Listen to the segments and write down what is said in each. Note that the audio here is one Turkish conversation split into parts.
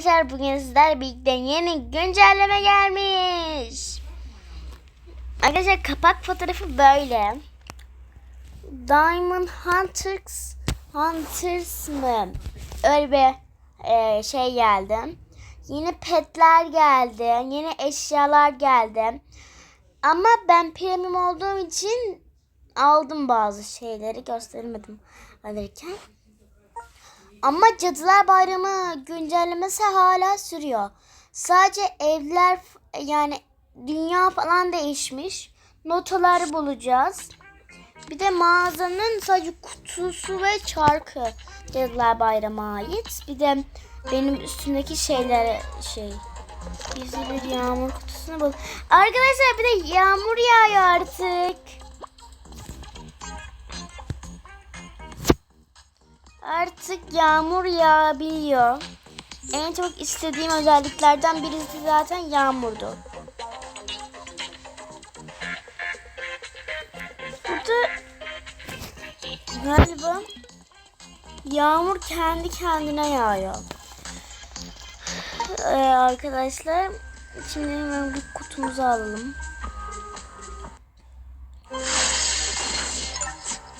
Arkadaşlar bugün sizlerle birlikte yeni güncelleme gelmiş. Arkadaşlar kapak fotoğrafı böyle. Diamond Hunters Hunters mı? Öyle bir e, şey geldi. Yeni petler geldi. Yeni eşyalar geldi. Ama ben premium olduğum için aldım bazı şeyleri göstermedim alırken. Ama Cadılar Bayramı güncellemesi hala sürüyor. Sadece evler yani dünya falan değişmiş. Notaları bulacağız. Bir de mağazanın sadece kutusu ve çarkı Cadılar Bayramı'na ait. Bir de benim üstündeki şeyler şey. Gizli bir yağmur kutusunu bul. Arkadaşlar bir de yağmur yağıyor artık. Artık yağmur yağabiliyor. En çok istediğim özelliklerden birisi zaten yağmurdu. Burada galiba yağmur kendi kendine yağıyor. Ee, arkadaşlar şimdi hemen bu kutumuzu alalım.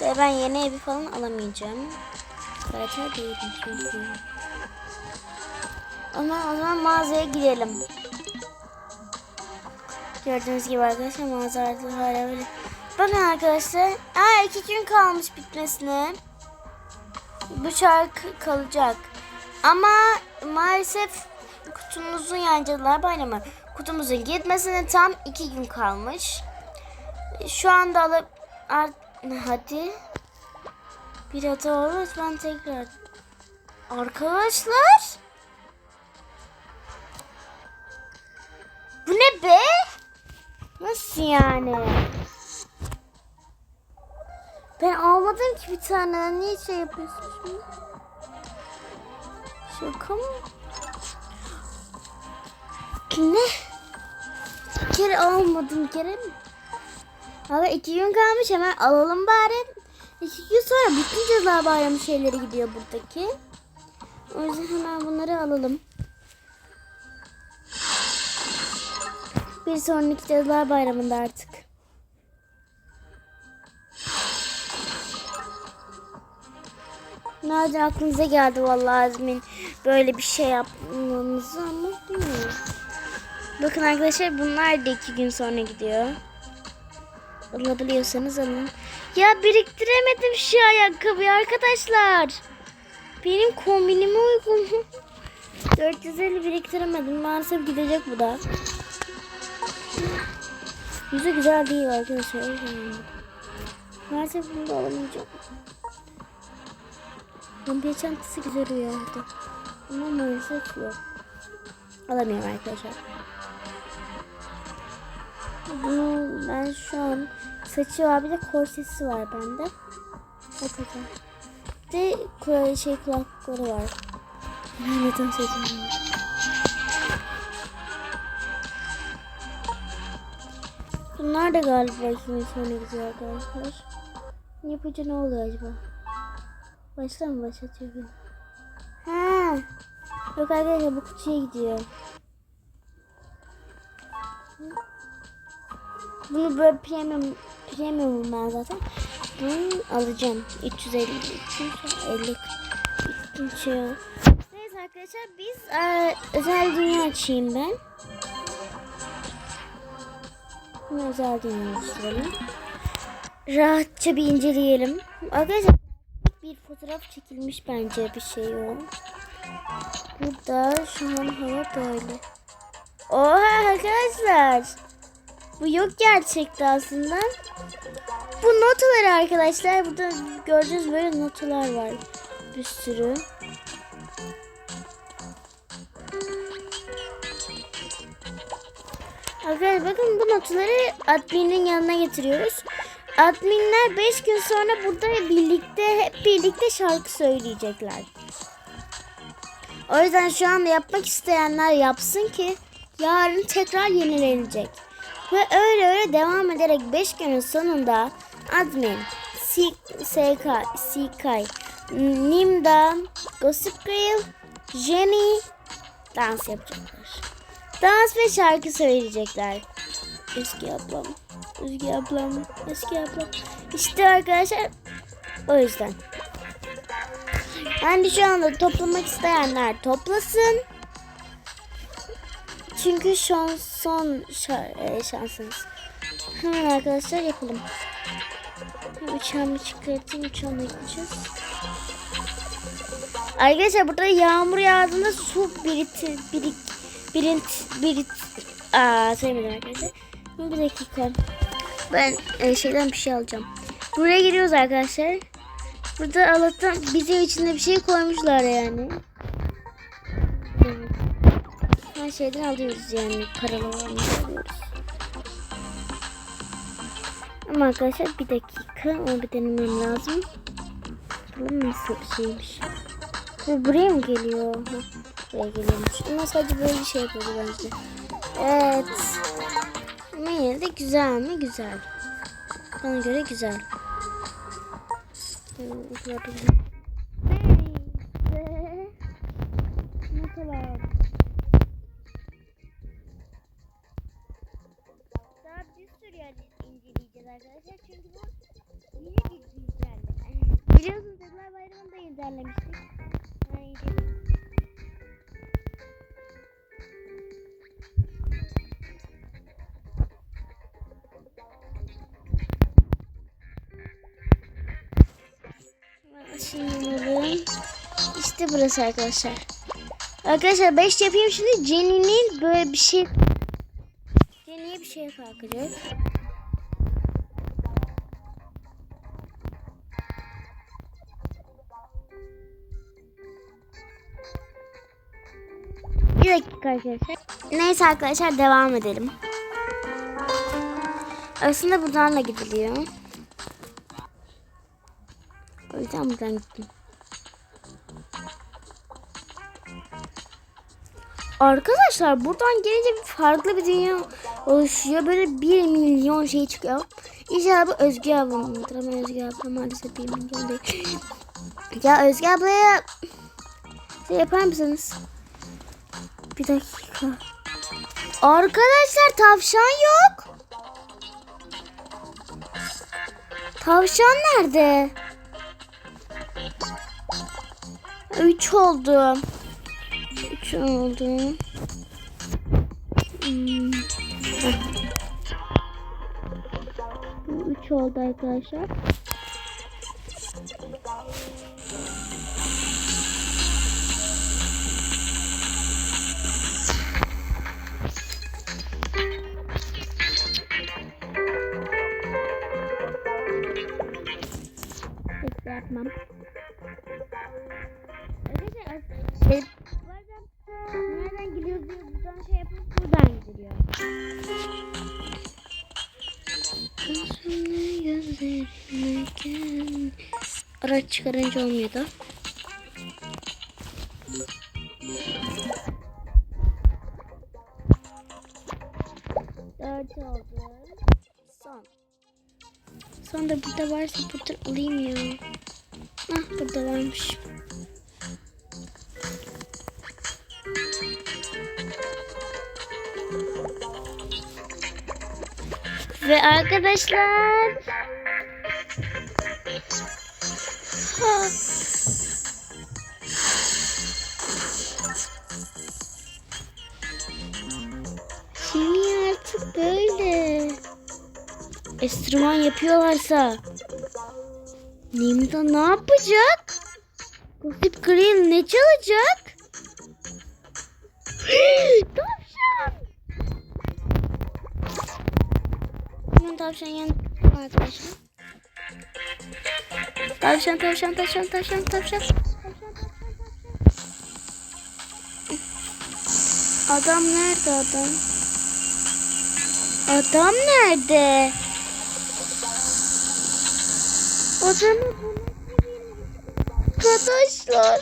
Ve ben yeni evi falan alamayacağım. Karakter değilim. Ama o zaman mağazaya gidelim. Gördüğünüz gibi arkadaşlar mağazada hala böyle. Bakın arkadaşlar. Aa iki gün kalmış bitmesine. Bu şarkı kalacak. Ama maalesef kutumuzun yani Cadılar Bayramı kutumuzun gitmesine tam iki gün kalmış. Şu anda alıp hadi bir hata olur ben tekrar arkadaşlar! Bu ne be? Nasıl yani? Ben almadım ki bir tane. Niye şey yapıyorsun şimdi şaka mı? Ne? Bir kere almadım kere mi? Abi iki gün kalmış hemen alalım bari. İki gün sonra bütün Cadılar Bayramı şeyleri gidiyor buradaki. O yüzden hemen bunları alalım. Bir sonraki Cadılar Bayramı'nda artık. Nereden aklınıza geldi vallahi Azmin böyle bir şey yapmamızı ama bilmiyorum. Bakın arkadaşlar bunlar da iki gün sonra gidiyor. Alabiliyorsanız alın. Ya biriktiremedim şu ayakkabıyı arkadaşlar. Benim kombinime uygun. 450 biriktiremedim. Maalesef gidecek bu da. Yüzü güzel değil arkadaşlar. Maalesef bunu da alamayacağım. Vampir çantası güzel uyardı. Ama maalesef yok. Alamıyorum arkadaşlar. Bunu ben şu an saçı var bir de korsesi var bende. O kadar. Bir de şey kulaklıkları var. Neden seçim Bunlar da galiba kimin sonra gidiyor arkadaşlar. Yapınca ne oluyor acaba? Başlar mı başlatıyor beni? Ha. Yok arkadaşlar bu kutuya gidiyor. Bunu böyle premium premium ben zaten. Bunu alacağım. 350 350 350 şey. Neyse arkadaşlar biz e, özel dünya açayım ben. Bunu özel dünya oluşturalım. Rahatça bir inceleyelim. Arkadaşlar bir fotoğraf çekilmiş bence bir şey o. Burada şu an hava böyle. Oha arkadaşlar. Bu yok gerçekte aslında. Bu notalar arkadaşlar. Burada gördüğünüz böyle notalar var. Bir sürü. Arkadaşlar bakın bu notaları adminin yanına getiriyoruz. Adminler 5 gün sonra burada birlikte hep birlikte şarkı söyleyecekler. O yüzden şu anda yapmak isteyenler yapsın ki yarın tekrar yenilenecek. Ve öyle öyle devam ederek 5 günün sonunda admin, SK, SK, Nimda, Gossip Girl, Jenny, dans yapacaklar. Dans ve şarkı söyleyecekler. Eski ablam, Özge ablam, eski ablam. İşte arkadaşlar o yüzden. De şu anda toplamak isteyenler toplasın. Çünkü şu an son e, şansınız. Hemen arkadaşlar yapalım. Uçağımı çıkartayım. Uçağımı gideceğiz. Arkadaşlar burada yağmur yağdığında su birit birik birint birit aa söylemedim arkadaşlar. Bir dakika. Ben e, şeyden bir şey alacağım. Buraya giriyoruz arkadaşlar. Burada Allah'tan bize içinde bir şey koymuşlar yani. Her şeyden alıyoruz yani paralarını alıyoruz. Ama arkadaşlar bir dakika onu bir denemem lazım. Bu nasıl bir şeymiş? Bu buraya mı geliyor? Buraya geliyormuş. Ama sadece böyle bir şey yapıyordu bence. Evet. Ama yine de güzel mi? Güzel. Bana göre güzel. Hmm, arkadaşlar. Çünkü bu yeni bir güncelleme. Biliyorsunuz Cadılar Bayramı'nda güncellemiştik. Ben inceledim. Şimdi. İşte burası arkadaşlar. Arkadaşlar 5 yapayım şimdi Jenny'nin böyle bir şey Jenny'ye bir şey kalkacak. Bir arkadaşlar. Neyse arkadaşlar devam edelim. Aslında buradan da gidiliyor. O yüzden buradan gittim. Arkadaşlar buradan gelince bir farklı bir dünya oluşuyor. Böyle bir milyon şey çıkıyor. İnşallah bu Özge ablamındır ama Özge abla maalesef bir milyon değil. Ya Özge ablaya şey yapar mısınız? Bir dakika. Arkadaşlar tavşan yok. Tavşan nerede? Üç oldu. Üç oldu. Hmm. Üç oldu arkadaşlar. Çıkarınca olmuyor da. Dört oldu. Son. Son da burada varsa burada alayım ya. Ah burada varmış. Ve arkadaşlar enstrüman yapıyorlarsa Nimda ne yapacak? Gossip Grill ne çalacak? Tavşan! Hemen tavşan yan arkadaşlar. Tavşan, tavşan, tavşan, tavşan, tavşan. Adam nerede adam? Adam nerede? Adamı Arkadaşlar.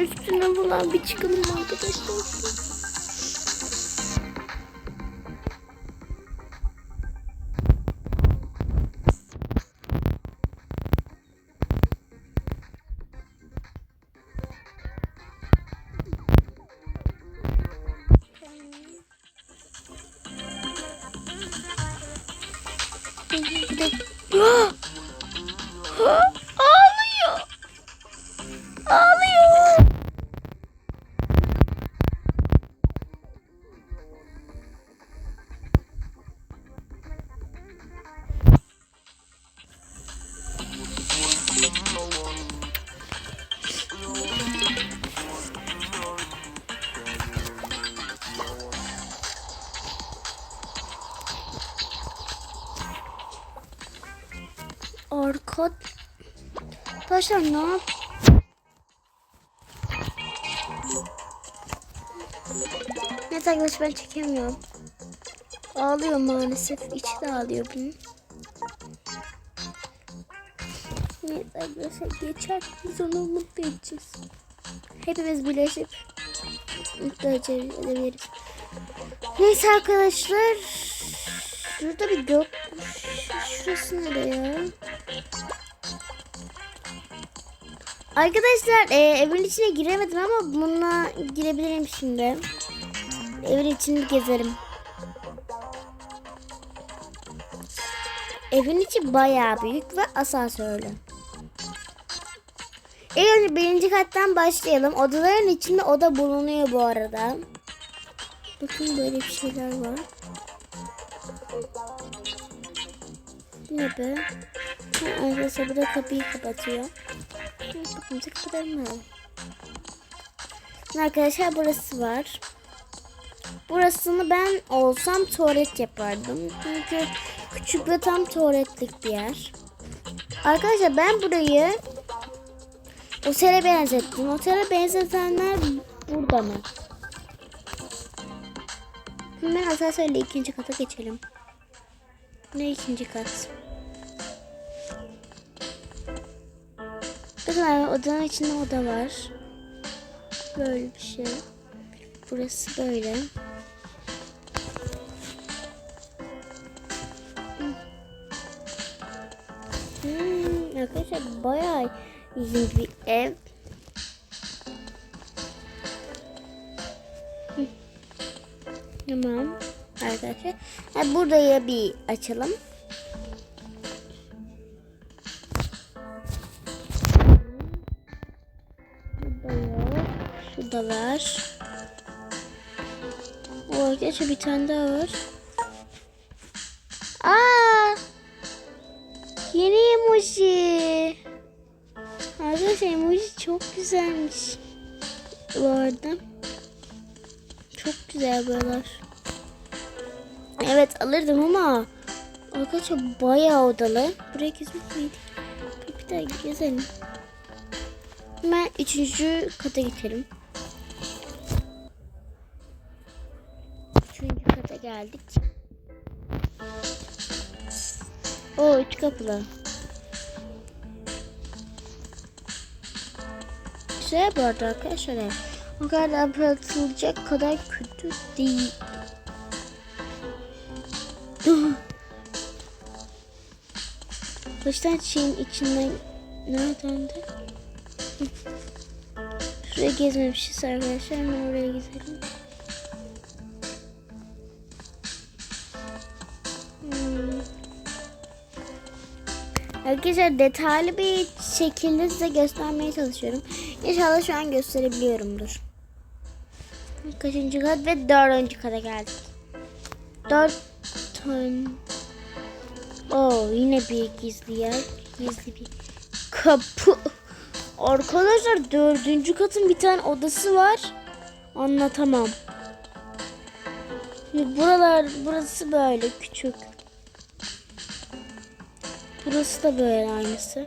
Üstüne bulan bir çıkalım arkadaşlar. Bir de... Ağlıyor. Arkadaşlar ne yap? Evet arkadaşlar ben çekemiyorum. Ağlıyor maalesef. İçi de ağlıyor bunun. Evet arkadaşlar geçer. Biz onu mutlu edeceğiz. Hepimiz birleşip mutlu edebiliriz. Neyse arkadaşlar. Şurada bir gök. Şurası nerede Arkadaşlar e, evin içine giremedim ama bununla girebilirim şimdi. Evin içini gezerim. Evin içi bayağı büyük ve asansörlü. İlk önce birinci kattan başlayalım. Odaların içinde oda bulunuyor bu arada. Bakın böyle bir şeyler var. Ne be? Ha, Arkadaşlar bu da kapıyı kapatıyor. Bakın kapatabilirim. Arkadaşlar burası var. Burasını ben olsam tuvalet yapardım. Çünkü küçük ve tam tuvaletlik bir yer. Arkadaşlar ben burayı otele benzettim. Otele benzetenler burada mı? Hemen asansörle ikinci kata geçelim. Ne ikinci kat? Abi odanın içinde oda var. Böyle bir şey. Burası böyle. Hmm, arkadaşlar bayağı ilginç bir ev. Tamam arkadaşlar. Ha, burayı bir açalım. Şurada var. O arkadaşlar bir tane daha var. Aa! Yeni emoji. Arkadaşlar emoji çok güzelmiş. Bu arada. Çok güzel buralar. Evet alırdım ama arkadaşlar bayağı odalı. Buraya gezmek miydi? Bir daha gezelim. Hemen üçüncü kata geçelim. Geldik. O üç kapılı. Güzel bu arada arkadaşlar. O kadar anlatılacak kadar kötü değil. Baştan şeyin içinden nereden de? Şuraya gezmemişiz arkadaşlar. Hemen oraya gidelim. Arkadaşlar detaylı bir şekilde size göstermeye çalışıyorum. İnşallah şu an gösterebiliyorumdur. Kaçıncı kat ve dördüncü kata geldik. Dört tane. Oo yine bir gizli yer. Gizli bir kapı. Arkadaşlar dördüncü katın bir tane odası var. Anlatamam. Buralar burası böyle küçük. Burası da böyle aynısı.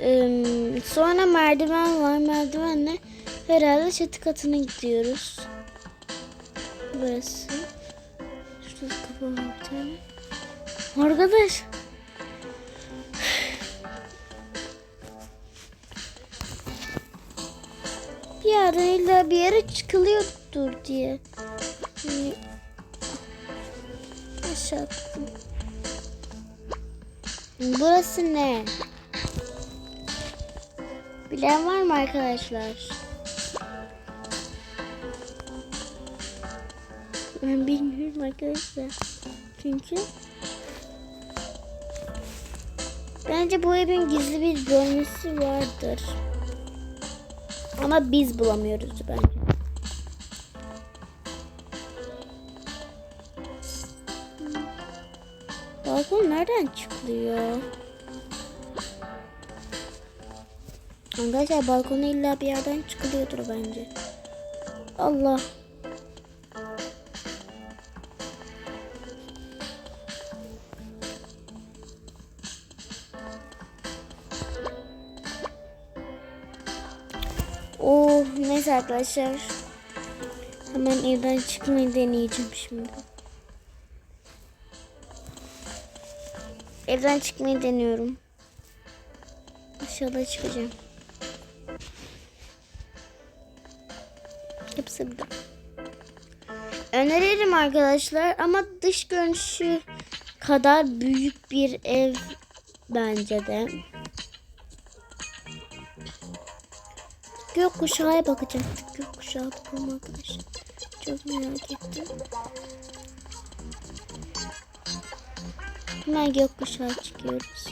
Ee, sonra merdiven var. Merdivenle herhalde çatı katına gidiyoruz. Burası. Şurada kapı var bir tane. Arkadaş. yerden illa bir yere çıkılıyordur diye. Hani aşağı attım. Burası ne? Bilen var mı arkadaşlar? Ben bilmiyorum arkadaşlar. Çünkü bence bu evin gizli bir bölmesi vardır. Ama biz bulamıyoruz bence. Nereden çıkılıyor? Arkadaşlar balkona illa bir yerden çıkılıyordur bence. Allah. Oh neyse arkadaşlar. Hemen evden çıkmayı deneyeceğim şimdi. Evden çıkmayı deniyorum. Aşağıda çıkacağım. Hepsi burada. Öneririm arkadaşlar ama dış görünüşü kadar büyük bir ev bence de. Gökkuşağı bakacaktık. Gökkuşağı bakalım arkadaşlar. Çok merak ettim. Hemen gökkuşağı çıkıyoruz.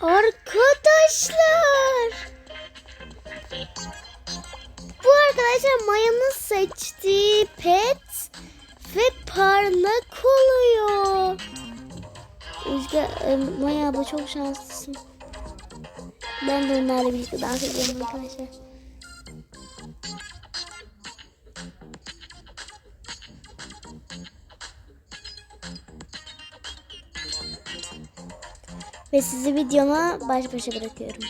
Arkadaşlar. Bu arkadaşlar Maya'nın seçtiği pet ve parlak oluyor. Rüzgar, e, Maya abla çok şanslısın. Ben de onlarla birlikte dans ediyorum arkadaşlar. Ve sizi videoma baş başa bırakıyorum.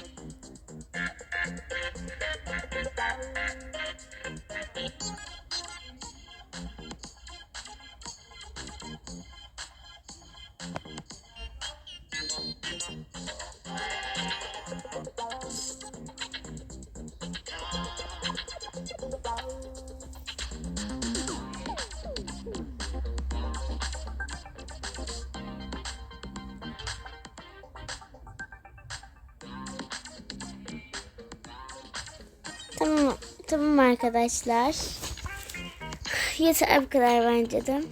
Tamam, arkadaşlar. Yeter bu kadar bence de.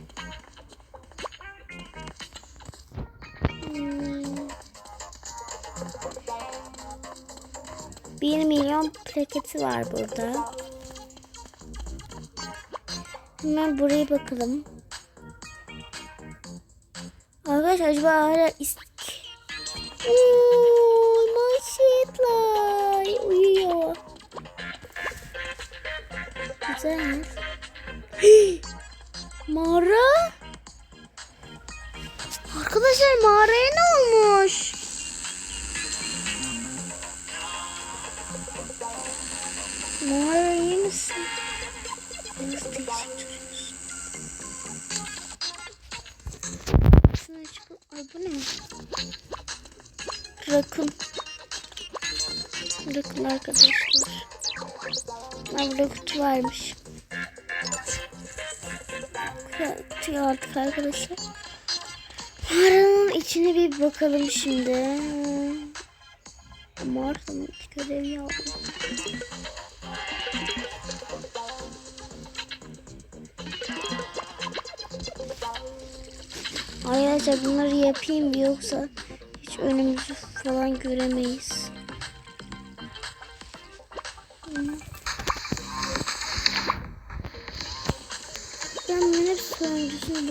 Hmm. 1 milyon plaketi var burada. Hemen buraya bakalım. Arkadaşlar acaba hala ist... Ooo Güzel. Mağara? Arkadaşlar mağaraya ne olmuş? Mağara iyi misin? Nasıl değişik? Şuna çıkın. Ay bu ne? Rakun. Rakun arkadaşlar. Burada kutu varmış. Kutuyu aldık arkadaşlar. Mağaranın içine bir bakalım şimdi. Mağaranın görevi aldım. Arkadaşlar bunları yapayım yoksa hiç önümüzü falan göremeyiz.